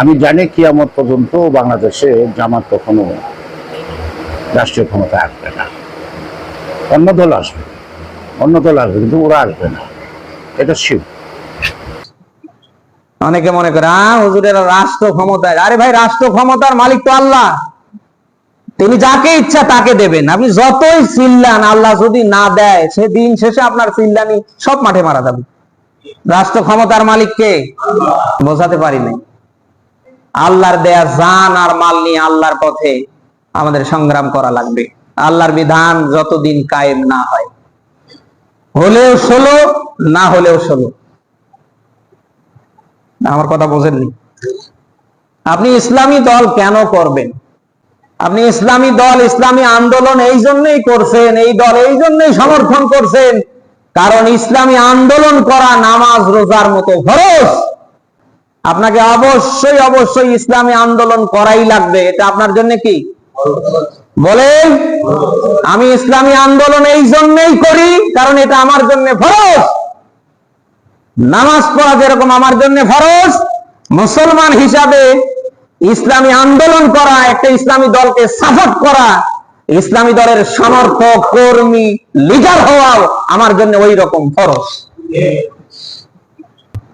আমি জানি কিয়ামত পর্যন্ত বাংলাদেশে জামাত কখনো রাষ্ট্রীয় ক্ষমতা আসবে না। অন্য দল আসবে, অন্য দল আসবে, কিন্তু ওরা আসবে না। এটা শিব। অনেকে মনে করে হুজুরের রাষ্ট্র ক্ষমতায় আরে ভাই, রাষ্ট্র ক্ষমতার মালিক তো আল্লাহ। তিনি যাকে ইচ্ছা তাকে দেবেন। আপনি যতই চিল্লান, আল্লাহ যদি না দেয়, সে দিন শেষে আপনার চিল্লানি সব মাঠে মারা যাবে। রাষ্ট্র ক্ষমতার মালিককে বোঝাতে পারি নাই। আল্লাহর দেয়া জান আর মাল নিয়ে আল্লাহর পথে আমাদের সংগ্রাম করা লাগবে। আল্লাহর বিধান যতদিন কায়েম না হয়। হলেও ষোলো, না হলেও ষোলো। আমার কথা বোঝেননি। আপনি ইসলামী দল কেন করবেন? আপনি ইসলামী দল, ইসলামী আন্দোলন এই জন্যই করছেন, এই দল এই জন্যই সমর্থন করছেন। কারণ ইসলামী আন্দোলন করা, নামাজ, রোজার মতো খরচ আপনাকে অবশ্যই অবশ্যই ইসলামী আন্দোলন করাই লাগবে। এটা আপনার জন্য কি? বলেন, আমি ইসলামী আন্দোলন এই জন্যই করি, কারণ এটা আমার জন্য ফরজ। নামাজ পড়া যেরকম আমার জন্য ফরজ, মুসলমান হিসাবে ইসলামী আন্দোলন করা, একটা ইসলামী দলকে সাপোর্ট করা, ইসলামী দলের সমর্থক, কর্মী লিডার হওয়াও আমার জন্য ওই রকম ফরজ।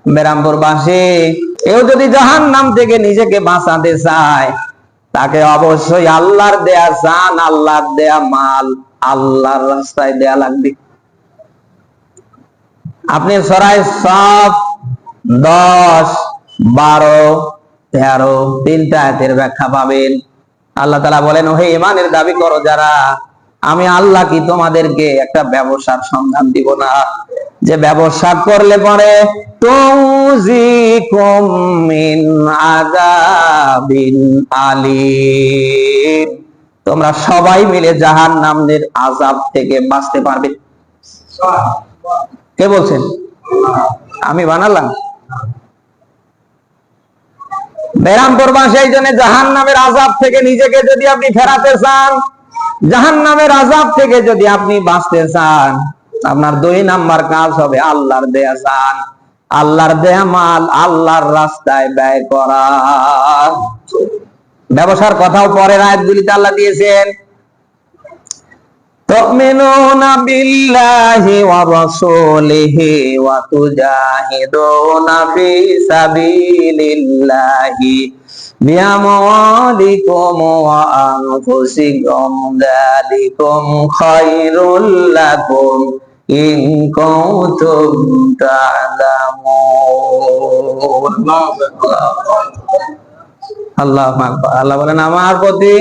বেরামপুর বাসে কেউ যদি জাহান নাম থেকে নিজেকে বাঁচাতে চায়, তাকে অবশ্যই আল্লাহর দেয়া জান, আল্লাহর দেয়া মাল, আল্লাহর রাস্তায় দেয়া লাগবে। আপনি সরাই সব দশ, বারো, তেরো, তিনটা আয়াতের ব্যাখ্যা পাবেন। আল্লাহ তালা বলেন হে ইমানের দাবি করো যারা, আমি আল্লাহ কি তোমাদেরকে একটা ব্যবসার সন্ধান দিব না? যে ব্যবসা করলে পরে তোমরা সবাই মিলে জাহান নামদের আজাব থেকে বাঁচতে পারবে। কে বলছেন? আমি বানালাম। বেরামপুর বাসে এই জন্য জাহান নামের আজাব থেকে নিজেকে যদি আপনি ফেরাতে চান জাহান নামের আজাব থেকে যদি আপনি বাঁচতে চান আপনার দুই নাম্বার কাজ হবে আল্লাহর দেয়া চান আল্লাহর দেয়া মাল আল্লাহর রাস্তায় ব্যয় করা ব্যবসার কথাও পরের আয়াতগুলিতে আল্লাহ দিয়েছেন تؤمنون بالله ورسوله وتجاهدون في سبيل الله بأموالكم وأنفسكم ذلكم خير لكم إن كنتم تعلمون আল্লাহ আল্লাহ বলেন আমার প্রতি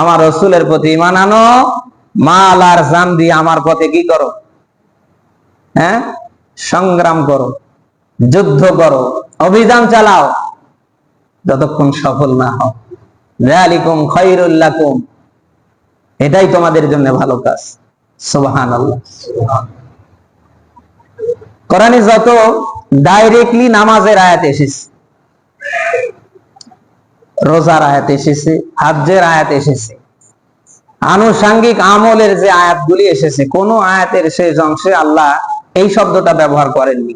আমার রসুলের প্রতি ইমান আনো মাল আর জান দিয়ে আমার পথে কি করো হ্যাঁ সংগ্রাম করো যুদ্ধ করো অভিযান চালাও যতক্ষণ সফল না হও রালিকুম খৈরুল্লাকুম এটাই তোমাদের জন্য ভালো কাজ কোরআনে যত ডাইরেক্টলি নামাজের আয়াত এসেছে, রোজার আয়াত এসেছে হাজ্যের আয়াত এসেছে, আনুষাঙ্গিক আমলের যে আয়াতগুলি এসেছে, কোন আয়াতের শেষ অংশে আল্লাহ এই শব্দটা ব্যবহার করেননি।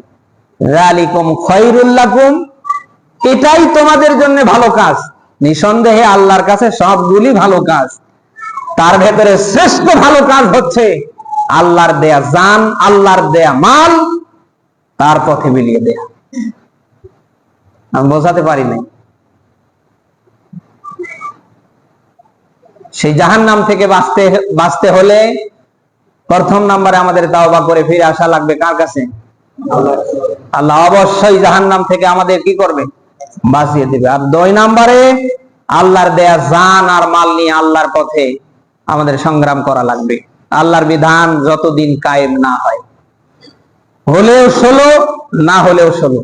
রালিকুম খৈরুল্লাকুম এটাই তোমাদের জন্য ভালো কাজ। নিঃসন্দেহে আল্লাহর কাছে সবগুলি ভালো কাজ। তার ভেতরে শ্রেষ্ঠ ভালো কাজ হচ্ছে আল্লাহর দেয়া জান, আল্লাহর দেয়া মাল, তার পথে বিলিয়ে দেয়া। আমি বোঝাতে পারি নাই। সেই জাহান নাম থেকে বাঁচতে বাঁচতে হলে প্রথম নাম্বারে আমাদের তাওবা করে ফিরে আসা লাগবে কার কাছে? আল্লাহ অবশ্যই জাহান নাম থেকে আমাদের কি করবে? বাঁচিয়ে দিবে। আর দুই নাম্বারে আল্লাহর দেয়া জান আর মাল নিয়ে আল্লাহর পথে আমাদের সংগ্রাম করা লাগবে। আল্লাহর বিধান যতদিন কায়েম না হয়। হলেও ষোলো, না হলেও ষোলো।